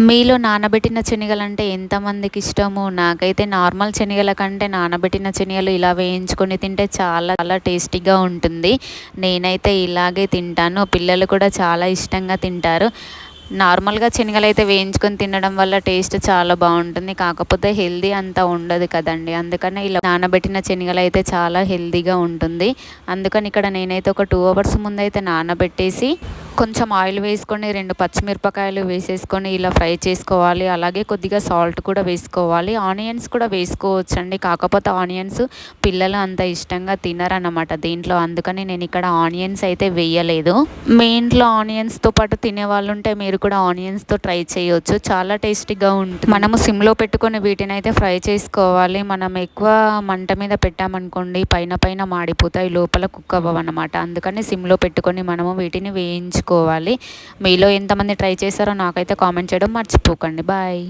మీలో నానబెట్టిన శనగలు అంటే ఎంతమందికి ఇష్టము? నాకైతే నార్మల్ శనగల కంటే నానబెట్టిన శనగలు ఇలా వేయించుకొని తింటే చాలా చాలా టేస్టీగా ఉంటుంది. నేనైతే ఇలాగే తింటాను. పిల్లలు కూడా చాలా ఇష్టంగా తింటారు. నార్మల్గా శనగలు అయితే వేయించుకొని తినడం వల్ల టేస్ట్ చాలా బాగుంటుంది. కాకపోతే హెల్దీ అంత ఉండదు కదండి. అందుకనే ఇలా నానబెట్టిన శనగలు అయితే చాలా హెల్దీగా ఉంటుంది. అందుకని ఇక్కడ నేనైతే ఒక టూ అవర్స్ ముందు అయితే నానబెట్టేసి కొంచెం ఆయిల్ వేసుకొని రెండు పచ్చిమిరపకాయలు వేసేసుకొని ఇలా ఫ్రై చేసుకోవాలి. అలాగే కొద్దిగా సాల్ట్ కూడా వేసుకోవాలి. ఆనియన్స్ కూడా వేసుకోవచ్చండి. కాకపోతే ఆనియన్స్ పిల్లలు అంత ఇష్టంగా తినరన్నమాట దీంట్లో. అందుకని నేను ఇక్కడ ఆనియన్స్ అయితే వేయలేదు. మీ ఇంట్లో ఆనియన్స్తో పాటు తినే వాళ్ళు ఉంటే మీరు కూడా ఆనియన్స్తో ట్రై చేయొచ్చు. చాలా టేస్టీగా ఉంటుంది. మనము సిమ్లో పెట్టుకొని వీటిని అయితే ఫ్రై చేసుకోవాలి. మనం ఎక్కువ మంట మీద పెట్టామనుకోండి పైన పైన మాడిపోతాయి లోపల కుక్ అనమాట అందుకని సిమ్లో పెట్టుకొని మనము వీటిని వేయించు వేయించుకోవాలి మీలో ఎంతమంది ట్రై చేశారో నాకైతే కామెంట్ చేయడం మర్చిపోకండి. బాయ్